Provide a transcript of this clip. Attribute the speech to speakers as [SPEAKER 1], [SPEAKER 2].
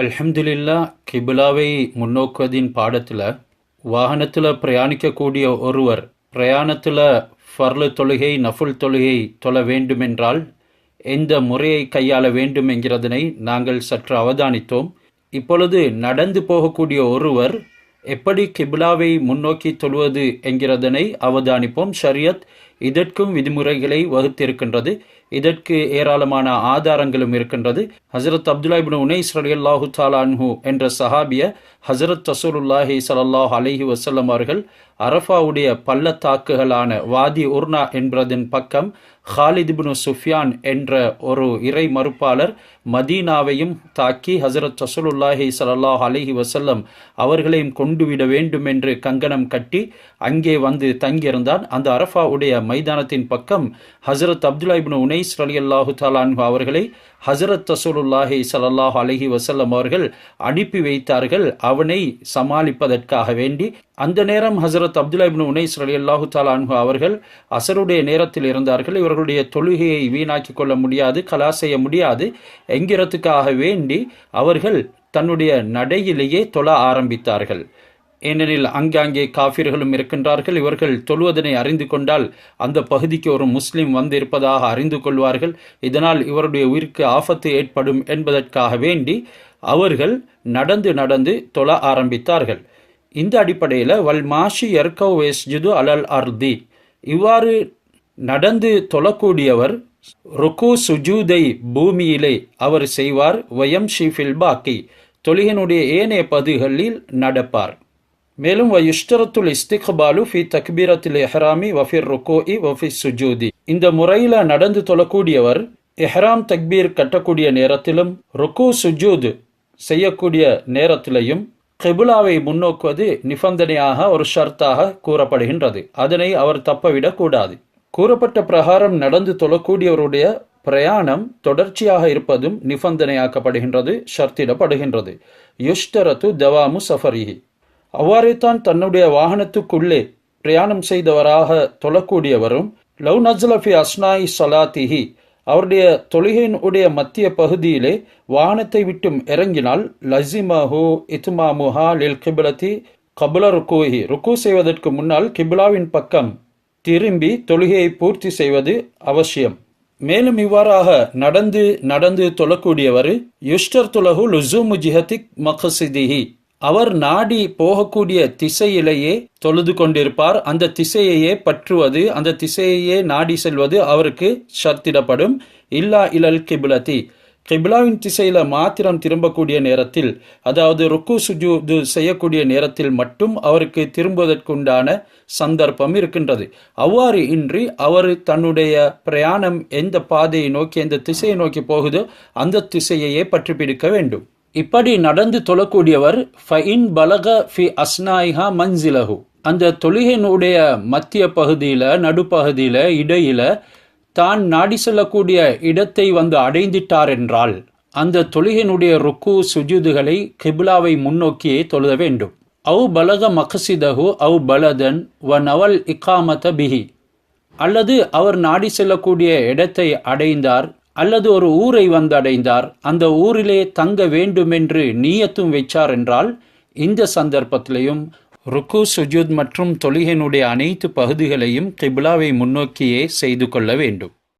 [SPEAKER 1] அல்ஹம்துலில்லா கிபிலாவை முன்னோக்குவதின் பாடத்தில் வாகனத்தில் பிரயாணிக்கக்கூடிய ஒருவர் பிரயாணத்தில் ஃபர்லு தொழுகை நஃபுல் தொழுகை தொழ வேண்டுமென்றால் எந்த முறையை கையாள வேண்டும் என்கிறதனை நாங்கள் சற்று அவதானித்தோம். இப்பொழுது நடந்து போகக்கூடிய ஒருவர் எப்படி கிபிலாவை முன்னோக்கி தொழுவது என்கிறதனை அவதானிப்போம். ஷரியத் இதற்கும் விதிமுறைகளை வகுத்திருக்கின்றது. இதற்கு ஏராளமான ஆதாரங்களும் இருக்கின்றது. ஹசரத் அப்துல்லா இப்னு உனைஸ் ரலி அல்லாஹு அன்ஹு என்ற சஹாபிய ஹசரத் ரசூலுல்லாஹி சலல்லாஹ் அலைஹி வசல்லம் அவர்கள் அரஃபாவுடைய பள்ளத்தாக்குகளான வாதி உர்னா என்பதன் பக்கம் ஹாலித் சுஃபியான் என்ற ஒரு இறை மறுப்பாளர் மதீனாவையும் தாக்கி ஹசரத் ரசூலுல்லாஹி சலல்லாஹ் அலைஹி வசல்லம் அவர்களையும் கொண்டுவிட வேண்டும் என்று கங்கணம் கட்டி அங்கே வந்து தங்கியிருந்தான். அந்த அரஃபாவுடைய மைதானத்தின் பக்கம் ஹசரத் அப்துல்லா இப்னு உனைஸ் ரலியல்லாஹு தாலான்ஹு அவர்களை ஹசரத் தசூலுல்லாஹி ஸல்லல்லாஹு அலஹி வசல்லம் அவர்கள் அனுப்பி வைத்தார்கள். அவனை சமாளிப்பதற்காக வேண்டி அந்த நேரம் ஹசரத் அப்துல்லா இப்னு உனைஸ் ரலியல்லாஹு தாலான்ஹு அவர்கள் அசருடைய நேரத்தில் இருந்தார்கள். இவர்களுடைய தொழுகையை வீணாக்கி கொள்ள முடியாது கலா செய்ய முடியாது. என்கிறதுக்காக வேண்டி அவர்கள் தன்னுடைய நடையிலேயே தொழ ஆரம்பித்தார்கள். ஏனெனில் அங்காங்கே காஃபிர்களும் இருக்கின்றார்கள். இவர்கள் தொழுவதனை அறிந்து கொண்டால் அந்த பகுதிக்கு ஒரு முஸ்லீம் வந்திருப்பதாக அறிந்து கொள்வார்கள். இதனால் இவருடைய உயிருக்கு ஆபத்து ஏற்படும் என்பதற்காக வேண்டி அவர்கள் நடந்து நடந்து தொழ ஆரம்பித்தார்கள். இந்த அடிப்படையில் வல் மாஷி எர்கவ் அலல் அர்தி. இவ்வாறு நடந்து தொழக்கூடியவர் ருக்கு சுஜூதை பூமியிலே அவர் செய்வார். வயம் ஷிஃபில் பாக்கி. தொழுகினுடைய ஏனைய பகுதிகளில் நடப்பார். மேலும் இஷ்டரத்துல் இஸ்திக்பாலு ஃபி தக்பீரத்தில் எஹ்ராமி வஃபிர் ருக்கோஇ வஃபி சுஜூதி. இந்த முறையில் நடந்து தொழக்கூடியவர் எஹ்ராம் தக்பீர் கட்டக்கூடிய நேரத்திலும் ருக்கு சுஜூத் செய்யக்கூடிய நேரத்திலையும் கெபுலாவை முன்னோக்குவது நிபந்தனையாக ஒரு ஷர்த்தாக கூறப்படுகின்றது. அதனை அவர் தப்பவிடக்கூடாது கூறப்பட்ட பிரகாரம் நடந்து தொழக்கூடியவருடைய பிரயாணம் தொடர்ச்சியாக இருப்பதும் நிபந்தனையாக்கப்படுகின்றது ஷர்த்திடப்படுகின்றது. யுஷ்டரத்து தவாமு சஃபரிஹி. அவ்வாறே தான் தன்னுடைய வாகனத்துக்குள்ளே பிரயாணம் செய்தவராக தொழக்கூடியவரும் லவ் நஸ்லஃபி அஸ்னாய் சலாத்திஹி அவருடைய தொழுகையினுடைய மத்திய பகுதியிலே வாகனத்தை விட்டும் இறங்கினால் லசிமஹு இத்மாமுஹா லில் கிபிலத்தி கபுல ருக்கூஹி ருக்கு செய்வதற்கு முன்னால் கிபிலாவின் பக்கம் திரும்பி தொழுகையை பூர்த்தி செய்வது அவசியம். மேலும் இவ்வாறாக நடந்து நடந்து தொழக்கூடியவர் யுஷ்டர் துலகு லுசூமு ஜிஹத்திக் மகசிதிஹி அவர் நாடி போகக்கூடிய திசையிலேயே தொழுது கொண்டிருப்பார். அந்த திசையையே பற்றுவது அந்த திசையையே நாடி செல்வது அவருக்கு சர்த்திடப்படும் இல்லா இலல் கிபிலதி கிபிலாவின் திசையில மாத்திரம் திரும்பக்கூடிய நேரத்தில் அதாவது ருக்கு சுஜூது செய்யக்கூடிய நேரத்தில் மட்டும் அவருக்கு திரும்புவதற்குண்டான சந்தர்ப்பம் இருக்கின்றது. அவ்வாறு இன்றி அவர் தன்னுடைய பிரயாணம் எந்த பாதையை நோக்கி எந்த திசையை நோக்கி போகுதோ அந்த திசையையே பற்றி பிடிக்க வேண்டும். இப்படி நடந்து தொழக்கூடியவர் ஃபைன் பலக ஃபி அஸ்னாயிஹா மன்சிலஹு. அந்த தொழுகையினுடைய மத்திய பகுதியில் நடுப்பகுதியில் இடையில தான் நாடி செல்லக்கூடிய இடத்தை வந்து அடைந்திட்டார் என்றால் அந்த தொழுகையினுடைய ருக்கு சுஜுதுகளை கிபிலாவை முன்னோக்கியே தொழுத வேண்டும். அவு பலக மகசிதஹு அவு பலதன் வ நவல் இக்காமத பிஹி. அல்லது அவர் நாடி செல்லக்கூடிய இடத்தை அடைந்தார் அல்லது ஒரு ஊரை வந்தடைந்தார் அந்த ஊரிலே தங்க வேண்டுமென்று நீயத்தும் வைச்சார் என்றால் இந்த சந்தர்ப்பத்திலையும் ருக்கு சுஜூத் மற்றும் தொழுகையினுடைய அனைத்து பகுதிகளையும் கிபிலாவை முன்னோக்கியே செய்து கொள்ள வேண்டும்.